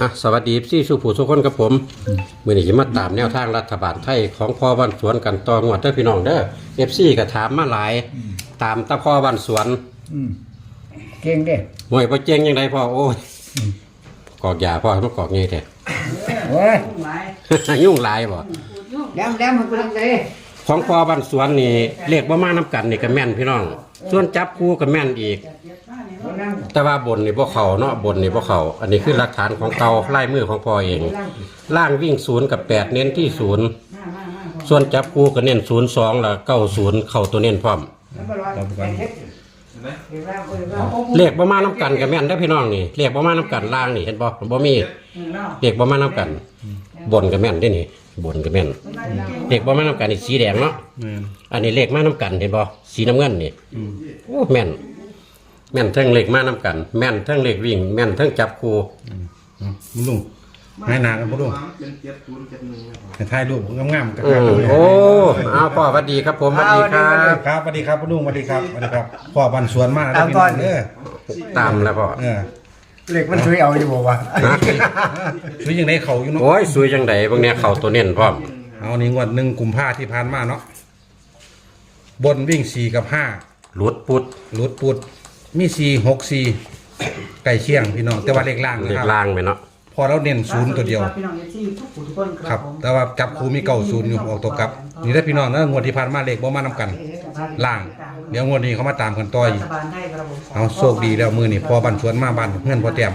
อะสวัสดีพี่สุผู้ทุกคนกับผมมื่อนี้จะมาตามแนวทางรัฐบาลไทยของพ่อวันสวนกันต่องวดเด้อพี่น้องเด้อเอฟซีก็ถามมาหลาย ตามตาพ่อวันสวนอืมเก่งเด้หวยพ่อเจงยังไงพ่อโอ้ยกอกยาพ่อมันกอกไงแท้โอ้ย ยุ่งหลายบ่แดมแดมมันเป็นไง ของพ่อวันสวนนี่เลขบ่มาน้กันนี่ก็แม่นพี่น้อง ส่วนจับคู่ก็แม่นอีก แต่ว่าบนนี่บ่เขาเนาะบนนี่บ่เขา อันนี้คือหลักฐานของเก่าลายมือของพอเอง ล่างวิ่งศูนย์กับแปดเน้นที่ศูนย์ส่วนจับคู่ก็เน้นศูนย์สองแล้วเก้าศูนย์เข้าตัวเน้นพร้อม เลขบ่มาน้กันกับแม่นได้อพี่น้องนี่เลขบ่มาน้กันล่างนี่เห็นบ่บ่มีเลขบ่มาน้กัน บนกับแม่นได้นี่ บนกับแม่นเลขบ่มาน้กันนี่สีแดงเนาะอันนี้เลขมาน้กันเห็นบ่สีน้ำเงินนี่โอ้แม่น แม่นเทั้งเลขมาน้กัน แม่นเทั้งเลขวิ่ง แม่นเทั้งจับคู่มึงลุงให้หนากันบ่ลุงเป็นเจ็ดศูนย์เจ็ดหนึ่งครับให้ถ่ายรูปงามๆกันอืมโอ้เอาพ่อสวัสดีครับผมสวัสดีครับครับสวัสดีครับพ่อลุงสวัสดีครับสวัสดีครับพ่อบ้านสวนมากนะพี่น้องเด้อตามแล้วพ่อ เออ เหล็กมันช่วยเอาอยู่บ่วะฮะช่วยยังได้เขาอยู่เนาะโอ้ยสวยจังไดบางเนี้ยเข้าตัวเน้นพร้อมเอานี่งวดหนึ่งกุมภาที่ผ่านมาเนาะบนวิ่งสี่กับห้าหลุดปุดลุดปุดมีสี่หกสี่ไก่เชียงพี่น้องแต่ว่าเลขล่างเลนะขครับล่างไปเนาะพอเราเน้นศูนย์ตัวเดียว พี่น้องเอฟซีทุกผู้ทุกคนครับผมแต่ว่าจับครูมีเก่าศูนย์อยู่ออกตัวกลับ นี่ได้อพี่น้องนะงวดที่ผ่านมาเลขบ่มานำกัน ล่าง เดี๋ยวงวดนี้เขามาตามกันต่อรัอีกฐบาลได้ครับผมเอาโชคดีแล้วมือนี่พอบันสวนมาบันเพื่อนพอแต้ม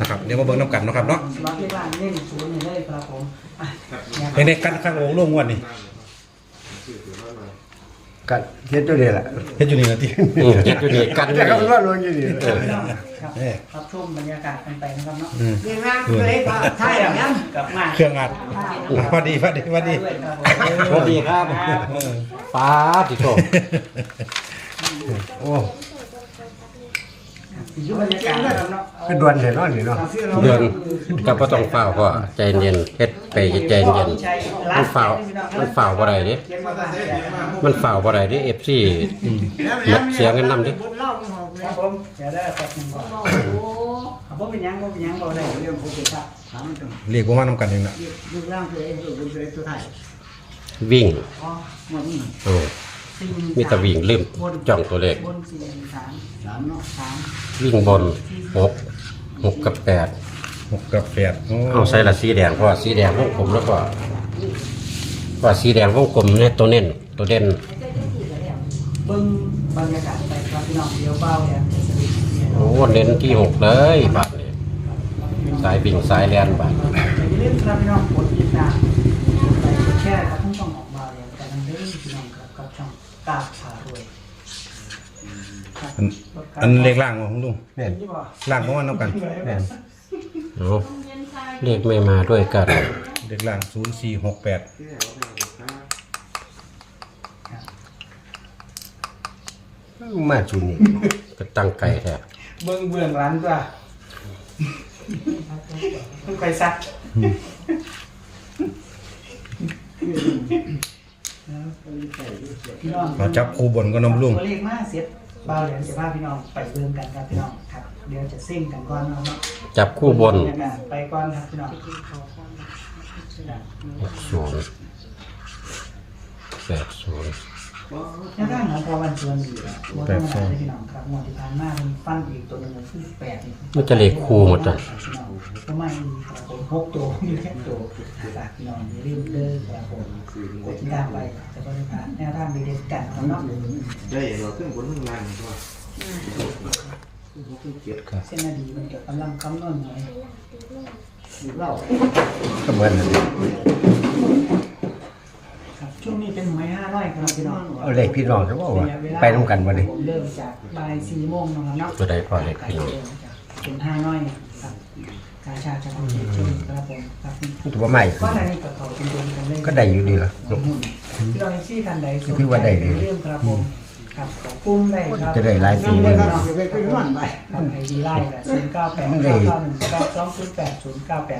นะครับเดี๋ยวมาเบิ่งน้ำกันเนาะครับเนาะสมัครเลขล่างเล่นศูนย์นี่เลยครับผมอะเนี่ยเด็กๆกันข้างโอ่งร่วงงวดนี่ กัดเฮ็ดตัวเดียวล่ะเฮ็ดอยู่นี่นะที่อืมเจ็ดอยู่นี่กันอยู่แต่ก็นี่ว่าลงอยู่นี่ครับเอ้ยรับชมบรรยากาศกันไปนะครับเนาะอืมเรียนร่างเลยป่ะใช่แบบนั้นกลับมาเครื่องอัดอะพอดีพอดีพอดีด้วยครับผมสวัสดีครับป้าติโต โอ้ อยู่บรรยากาศนะครับเนาะคือดวนเห็นนอนนี่เนาะเดือนก็บ่ต้องเฝ้าพ่อใจเย็นเฮ็ดไปใจเย็นมันเฝ้ามันเฝ้าบ่ได้เด้เขียนมาตั้งแต่มันเฝ้าบ่ได้เด้ FC หมดเสียเงินนำเด้ครับผมเดี๋ยวได้ครับผมก่อนครับผมเป็นยังผมเป็นยังบ่ได้เรื่องผมเป็นครับถามมันตรงเรียกว่ามาน้ำกันเองนะรูปร่างคือเองรูปเป็นตัวตัวไทยวิ่งอ๋อหมดนี่เออมีแต่วิ่งลืมจ้องตัวเลขบนสี่สามสาม เนาะสามวิ่งบนหกหกกับแปดหกกับแปดโอ้เอาใส่ละสีแดงเพราะว่าสีแดงวงกลมแล้วก็ว่าสีแดงวงกลมเนี่ยตัวเน้นตัวเด่นเบิ้งบรรยากาศไปครับพี่น้องเดี๋ยวเบ้าเนี่ยจะสรุปเนี่ยโอ้เน้นที่หกเลยบาทนี่สายบิ่งสายแลนบาทอย่าลืมครับพี่น้องกดติดตามกดไลค์กดแชร์ครับทั้งช่องออกมาเลยแต่ทั้งเด้อพี่น้องครับกับช่องกาบพารวยครับ อันอันเลขล่างของลุงแม่นที่บอกล่างของมันน้ำกันแม่นเอาเลขไม่มาด้วยกันเลขล่างศูนย์สี่หกแปดมาจุนี่ก็ตั้งไก่แท้เบิ้งเบื้องหลังจ้ะต้องใครซัก พี่น้องเราจับคู่บนก็น้ำลุงตัวเลขมาเสร็จบ้าวเหรียญจะพาพี่น้องไปเบิ่งกันครับพี่น้องครับ เดี๋ยวจะซิ่งกันก่อนเนาะจับคู่บนไปก่อนครับพี่น้องศูนย์แปดศูนย์แค่ร่างของพอวันชวนอยู่แล้วว่าต้องมาให้พี่น้องครับงวดที่ผ่านมาเป็นฟันอีกตัวหนึงคือแปดนี่มันจะเลขคู่หมดจ้ะพี่น้องก็ไม่มีครับผม หกตัวมีแค่ตัวฝากพี่น้องอย่าลืมเด้อครับผมกดติดตามไปจะบริการแนวทางเด็ดๆกันครับเนาะได้เราขึ้นบนขึ้นล่างก็เส้นนาดีมันเกี่ยวกำลังคำนวณหน่อยอยู่เราก็เหมือนนั่นครับช่วงนี้เป็นหวยห้าร้อยครับพี่น้องเอาเลขพี่น้องซะบ่ว่าไปนํกันบ่ดิเริ่มจากบ่ายสี่โมงนะครับเนาะตัวใดพอเลขพี่น้องเป็นห้าน้อยครับ กาชาจะทำเช่นครับผมครับตัวใหม่ก็ได้กับเขาเป็นเดือนกันเลยก็ได้อยู่ดีล่ะพี่น้องที่ท่านใดสนคือว่าได้เลยเรื่องครับผมครับขอบคุณได้ครับจะได้หลายปีเลยครับไปนอนไปครับไอดีไล่แหละศูนย์เก้าแปดเก้าเก้าหนึ่งแปดสองศูนย์แปดศูนย์เก้าแปด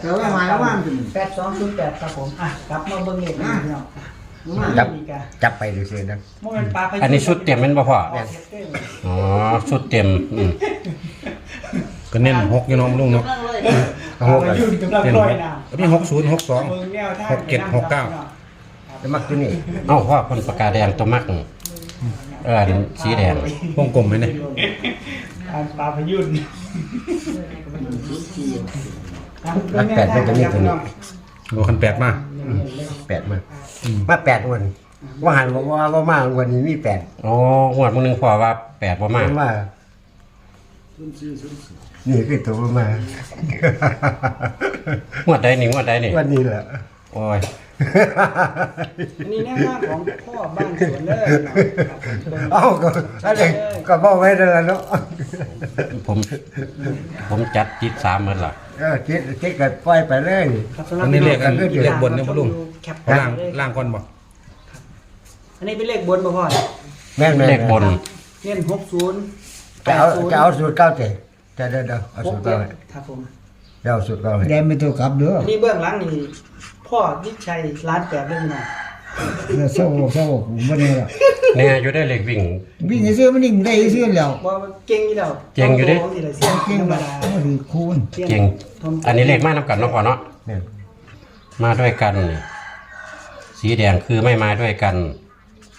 แปดสองศูนย์แปดครับผมอะกลับมาเบิ้งเลขกันพี่น้องจับอีกอะจับไปดูซินะโมเมนต์ปลาไปอันนี้ชุดเต็มแมันบ่พ่ออ๋อชุดเต็มก็เน้นหกอยู่น้องลุงเนาะ ก็หกอะอยู่กำลังลอยน้ำมีหกศูนย์หกสองเบิ่แนวทางหกเจ็ดหกเก้า จะมักตัวนี้เอ้าพ่อคนปากกาแดงตัวมักเอออันสีแดงวงกลมไหมเนี่ยอ่านปลาพยุนรักแปดมันจะมีตัวนี้โลคันแปดมา แปดมามาแปดวันว่าหันบอกว่าว่ามาวันนี้มีแปดโอ้งวดมื้อนึงพ่อว่าแปดบ่มาว่า นี่คือตัวมางวดใดนี่งวดใดนี่วันนี้แหละโอ้ย อันนี้แน่นอนของพ่อบ้านสวนเลยเอ้าก็อะไรก็บอกไว้แล้วล่ะเนาะผมผมจัดจิตสามหมดล่ะ เออคิดคิดกันปล่อยไปเลยอันนี้เลขอันเลขบนเนี่ยพ่อลุง แคปล่างล่างก่อนบ่อันนี้เป็นเลขบนป่ะพ่อแม่นแม่นเลขบน เน้นหกศูนย์แปจะดเอาศูนย์จะเอาสูตรเก้าเจ็ด จะเดี๋ยวเดี๋ยวเอาหสูกตรเจ็เก้าดครับผมเดี๋ยวเอาสูตรเก้าให้แดนไม่ตัวกลับเด้ออันนี้เบื้องหลังนี่พ่อวิชัยร้านแปดเรื่องนี้เด้อเศร้าเศร้ากูบ่ได้ละเนี่ยอยู่ได้เลขวิ่ง วิ่งซื้อมันนิ่งได้ซื้อแล้วว่าเก่งอยู่แล้วเก่งอยู่ดิโตสิล่ะเสียงเก่งธรรมมาดาก็คือคูณเก่ง อันนี้เลขมานํกันเนาะพ่อเนาะแม่นมาด้วยกันนี่สีแดงคือไม่มาด้วยกัน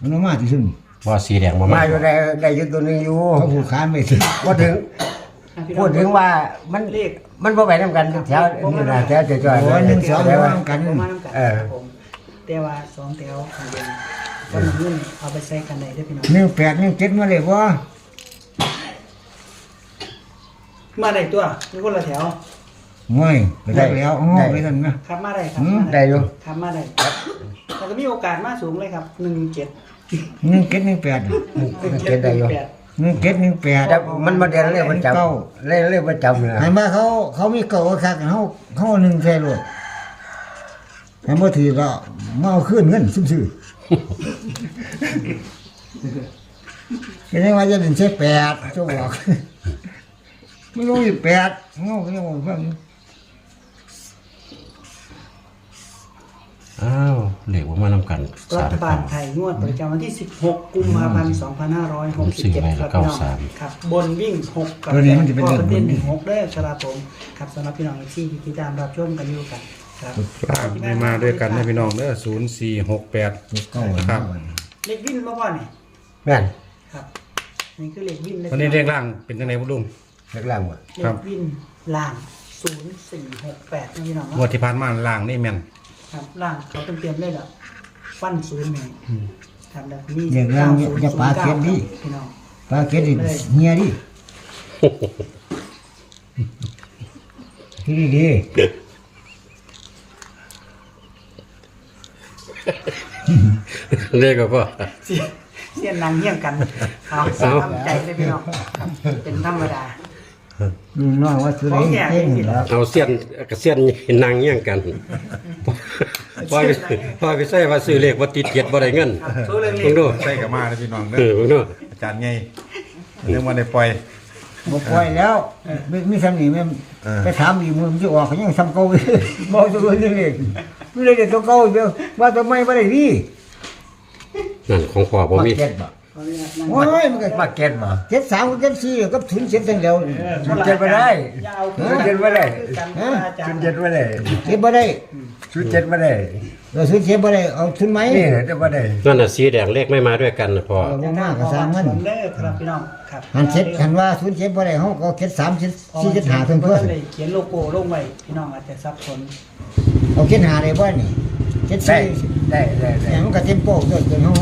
มันเอามาที่สุดว่าสีแดงบ่มามาอยู่ได้ได้อยุตัวหนึงอยู่เขาผูกขานไม่ถึงพูดถึงอะ พี่น้พูอดถึงว่ามันเลขมันบ่ไปนำกันแถวนี่นะแถวจะจอยโอ้ยหนึ่งสองแต่มาว่าทำกันประมาณนั้นกันเออครับผมแต่ว่าสองแถวของเดือนวันนี้เอาไปใส่กันได้เด้อพี่น้องหนึ่งแปดหนึ่งเจ็ดมาเลยว่ามาได้ตัวมีคนละแถวง่อยไปได้แล้วอ๋อไปนั่นนะครับมาได้ครับอืมมาได้อยู่ครับมาได้แล้วก็มีโอกาสมาสูงเลยครับหนึ่งเจ็ดหนึ่งเจ็ดหนึ่งแปดเจ็ดได้อยู่แปด หนึ่งเจ็ดหนึ่งแปดแต่มันมาเรียนเรื่องประจเก้าำเรื่องเรื่องประจำนะเห็นไหมเขาเขามีเก่าคักเขาเขาหนึ่งใช่เลยเห็นบ่ถือก็มาเอาขึ้นเงินซื่อๆเป็นยังไงจะเป็นใช่แปดเจ้าบอกไม่รู้อีกแปดเงาก็ยังบอกว่า อ้าวเลขบ่มานำกันรัสามฐบาตัลวไทยงวดประจำวันที่ 16 กุมภาพันธ์ 2567 ครับเก้าพี่น้องสามครับบนวิ่ง 6 กับตัวนี้มันจะเป็นพ่อเลขประเด็นบน6ได้อครับผมครับสำหรับพี่น้องที่ติดตามรับชมกันอยู่กันครับล่างไม่มาด้วยกันนะพี่น้องเด้อศูนย์สี่หกแปดเก้าครับเลขวิ่งมาพ่อนี่แม่นครับนี่คือเลขวิ่งวันนี้เลขล่างเป็นยังไงพ่อลุงเล็กล่างบ่เลครัขบวิ่งล่าง0468นะพี่น้องงวเนาะดที่ผ่านมาล่างนี่แม่น ครับล่างเขาเตรียมๆเลยเหรอฟันศูนย์หนึ่งครับแล้วมีอย่างล่างจะปาเก็บดิ พี่น้องปลาเก็ดดิเฮียดิที่ดีดีเลขก็พ่อ เสียเสียนนางเยี่ยงกันเอาเอาทำใจเลยพี่น้องครับเป็นธรรมดา ลุงน้องว่าสุดเลยเก่งแล้วเอาเสี้ยนกับเสี้ยนนางเงี้ยงกันพ่ อไปพ่อไปใส่ว่าซื้อเลขบ่ติดเจ็ดบ่ได้เงินครับสู้เรื่องเบิ่งนี้ดูใช่กับมาเลยพี่น้องเออเบิ่งดูอาจารย์ไงเรื่องวันได้ปล่อย บ่ปล่อยแล้วมีมีสำนีแม่ไปถามอีกมือมันจะออกเขายังซ้ำเก่าอยู่บอกตัวเองเองไม่ได้เด็ดตัวเก่าเดียวว่าตัวไม่บ่ได้ดีนั่นของพ่อบ่มามีเก็ตบ่ขออนุญาตนั่งโอ้ยมันก็มาเก็ตบ่เจ็ดสามเจ็ดสี่ก็ถึงเจ็ดเส้นแล้วชุดเจ็ดบ่ได้อยาวชุดเจ็ดบ่ได้กันว่าอาจารชุดย์เจ็ดบ่ได้เจ็ดบ่ได้ ชุดเจ็ดบ่ได้เราซื้อเจ็ดบ่ได้เอาทุนไหมนี่เดี๋ยวบ่ได้นั่นน่ะสีแดงเลขไม่มาด้วยกันนะพ่อเอาบ่มากก็สร้างมันเด้อครับพี่น้องครับหันเจ็ดหันว่าทุนเจ็ดบ่ได้เฮาก็เจ็ดสามเจ็ดสี่เจ็ดห้าเพิ่นเพิ่นเลยเขียนโลโก้ลงไว้พี่น้องอาจจะสับสนเอาเจ็ดห้าได้บ่นี่เจ็ดได้สี่ได้ได้ได้เนี่ยมันก็เต็มโป๊กด้วยจนเฮา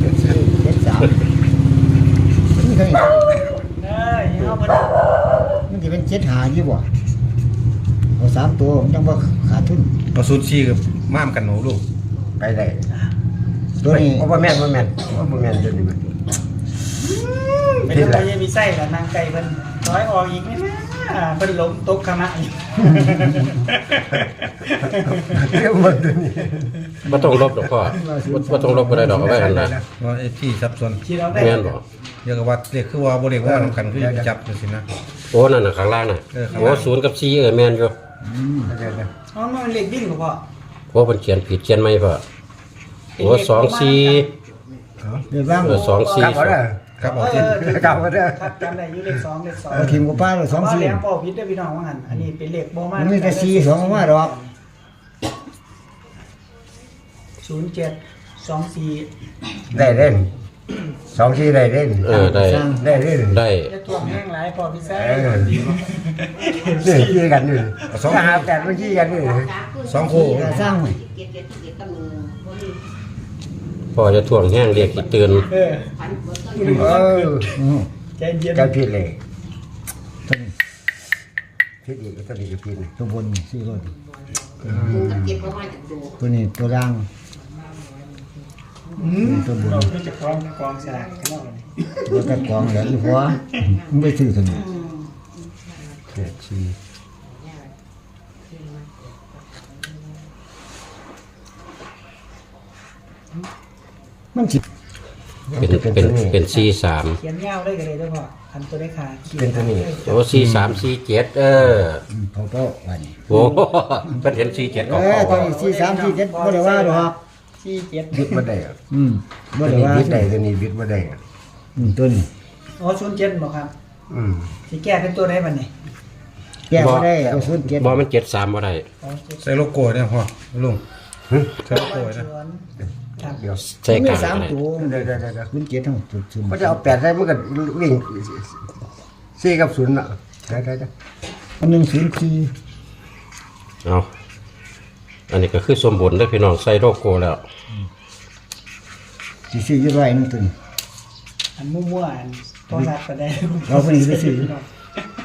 เจ็ดสี่เจ็ดสามนี่เท่านี้เด้อยังเอาบ่มันจะเป็นเจ็ดหาอยู่บ่ เอาสามตัวมันจังบ่ขาดทุนเอาศูนย์สี่กับม่ามกันหนูลูกไปได้ตัวนี้โอ้บ่แม่นบ่แม่นโอ้บ่แม่นตัวนี้มันเป็นตัวยังมีไส้กับนางไก่เพิ่นน้อยออกอีกไหมนะเพิ่นล้มตกขมะอีกเรื่องมันตัวนี้บ่ต้องลบดอกพ่อบ่บ่ต้องลบบ่ได้ดอกเอาไว้กันนะว่าไอ้ที่ซับซ้อนที่เราได้แม่นบ่เรียกว่าเรียกคือว่าบริเวณว่าน้ำกันคือจะจับจังซี่นะโอ้นั่นน่ะข้างล่างน่ะเออข้างโอ้ล่างศูนย์กับ4เออแม่นอยู่ เดี๋ยวนะอ๋อมันเลขวิ่งบ่พ่อโอ้เพิ่นเขียนผิดเขียนใหม่พ่อโอ้สองสี่เดี๋ยวว่างเออสองสี่ กลับเอาเด้อครับเอเอาอทีเออเก่าก็ได้ครับจำได้อยู่เลขสองเลขสองเอาทีมกับป้าเลยสองว่าสี่ แหลมเป้าพิษได้อพี่น้องว่างั้นอันนี้เป็นเลขโบมามันมีแต่สี่สองมาดอก ศูนย์เจ็ดสองสี่ได้เล่น สองที่ได้เล่นเออได้ ได้เล่นได้ จะทวงแห้งหลายพอพี่แซ่เออนี่ขี้กันนี่สองหาแปดมันขี้กันนี่สองคู่ สร้างพอจะถ่วงแห้งเรียกอีตื่นเออเอออืมใจเย็นจะผิดเลยผิดอีกก็ผิดอีกผิดเลยตัวบนสี่รถเก็บประมาณจากดูตัวนี้ตัวล่าง อืมตัวบนเราไม่จะกองกองสลากข้างนอกเลยตัวตะกองเหลืออีหัวมันไม่ซื้อตัวนี้เจ็ดสี่มันสิเป็นเป็นเป็นซีสามเขียนยาวได้กันเลยด้วยพ่อคันตัวได้ขาขียเป็นตัวนี้โอ้ซีสามซีเจ็ดเออพอเป้าวันโอ้เป็นเห็นซีเจ็ดเอก็อเข้าตอนนี้สี่สามสี่เจ็ดบ่ได้ว่าดอก สี่เจ็ดบิดมาได้อะอืมบ่ตัวได้นี้ว่าบิดได้ตัวนี้บิดมาได้อะอืมตัวนี้โอ้ศูนย์เจ็ดบอกครับอืม สิแก้เป็นตัวไหนบัดนี้แก้บ่ได้เอาศูนย์เจ็ดบอมันเจ็ดสามบ่ได้โอ้เจ็ดใส่โลโก้เนี่ยพ่อลุงใส่โลโก้นะสวนครับเดี๋ยวใส่มีกลางสามก็ได้ตัวเดี๋ยวเดี๋ยวเดี๋ยวเดี๋ยวศูนย์เจ็ดทั้งศูนย์ศูนย์เขาจะเอาแปดได้มันก็วิ่งสี่กับศูนย์อะได้ได้ได้อันหนึ่งศูนย์สี่เอา อันนี้ก็คือสมบูรณ์เด้อพี่น้องใส่โลโก้แล้วสี่สี่ยี่ร้อยหนึงตัวนี้ อันมั่วๆอันต้องรับก็ได้เราคนนี้ไปซื้อ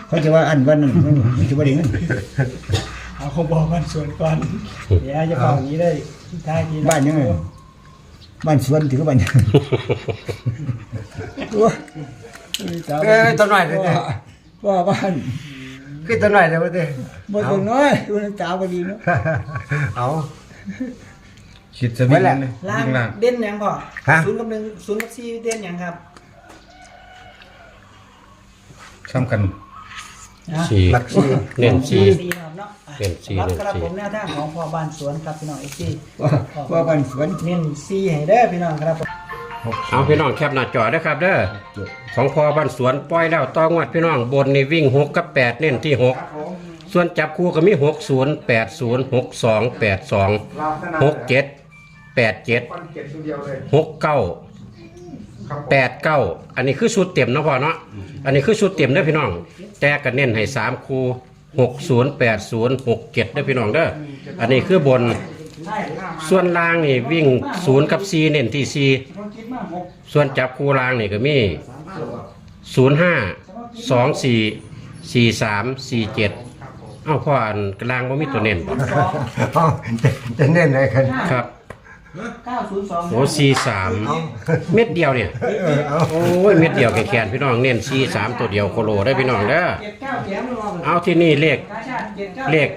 เขาจะว่าอันวันนั้นมันจะว่าได้เงินเอาเขาบอกกันส่วนก่อนเดี๋ยวจะบอกอย่างนี้ได้ได้ทีะบ้านยังไงบ้านสวนถือว่าบ้านยังโอ้ยตาเอ้ยตัวหน่อยเลยเนี่ย ว่าบ้าน คือตัวหน่อยเลยว่าเด้บ่ตัวน้อยตัวนั้นตาบ่ดีเนาะเอาคิดจะวิ่งเลยล่างวิ่งล่าง เด่นหยังพ่อฮะ ศูนย์กับหนึ่งศูนย์กับสี่เด่นหยังครับซ้ำกันนะสี่หลักสี่เน้นสี่ สี่ครับเนาะอะเด่นสี่ครับเด่นครับสี่ผมแนวทางของพ่อบ้านสวนครับพี่น้องเอซี่ว่าว่าบ้านสวนเน้นสี่ให้เด้อพี่น้องครับผม เอาพี่น้องแคปหน้าจอเด้อครับเด้อของพอบ้านสวนปล่อยแล้วต้องวัดพี่น้องบนนี่วิ่งหกกับแปดเน้นที่หกส่วนจับคู่ก็มีหกศูนย์แปดศูนย์หกสองแปดสองหกเจ็ดแปดเจ็ดหกเก้าแปดเก้าอันนี้คือชุดเต็มเนาะพ่อเนาะอันนี้คือชุดเต็มเด้อพี่น้อง แต่ก็เน้นให้สามคู่หกศูนย์แปดศูนย์หกเจ็ดเด้อพี่น้องเด้ออันนี้คือบน ส่วนล่างนี่วิ่งศูนย์กับซีเน้นที่ซีส่วนจับคู่รางนี่ก็มีศูนย์ห้าสองสี่สี่สามสี่เจ็ดเอ้าพ่ออันกลางว่ามีตัวเน้นบ่เอาจะจะเน้นอะไรกันครับเก้าศูนย์สองโอ้สี่สามเม็ดเดียวเนี่ยเออเอาโอ้ยเม็ดเดียวแขนๆพี่น้องเน้นสี่สามตัวเดียวโคโลได้พี่น้องเด้อเจ็ดเก้าแถมรอเลยเอาที่นี่เลขกาชาติเจ็ดเก้าเลข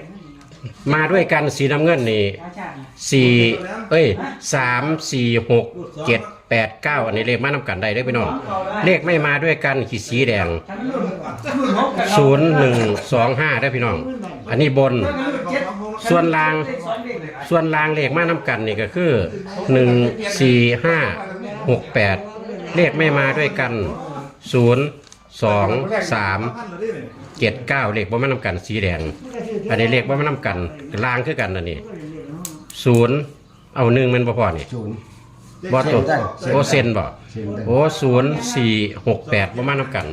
มาด้วยกันสีน้ำเงินนี่สี่เอ้ยสามสี่หกเจ็ดแปดเก้าอันนี้เลขมานำกันได้เด้อพี่น้อง เลขไม่มาด้วยกันขีดสีแดงศูนย์หนึ่งสองห้าได้พี่น้อง อันนี้บน ส่วนล่าง ส่วนรางเลขมาน้ำกันนี่ก็คือหนึ่งสี่ห้าหกแปดเลขไม่มาด้วยกันศูนย์สองสามเจ็ดเก้าเลขบ่มาน้ำกันสีแดง อันนี้เลขบ่มาน้ำกันลางคือกันนั่นนี่ศูนย์เอาหนึ่งแมันบ่พอนี่ศูนย์บ่ตัวได้โอเซนบ่เซ็นได้โอ้ศูนย์สี่หกแปดบ่มาน้ำกัน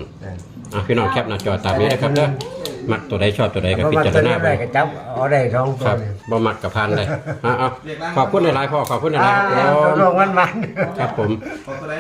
อะพี่น้องแคปหน้าจอตามนี้นะครับเด้อมักตัวใดชอบตัวใดก็เพราะพิว่าจารตัวณานี้ไปได้ก็จับเอาได้สองตัควรับเนี่ยบ่มักกับพันเลยอะเอาขอบคุณหลายๆพ่อขอบคุณหลายๆครับผอ่ามตัวลงมันมันครับผมขอตัวไหน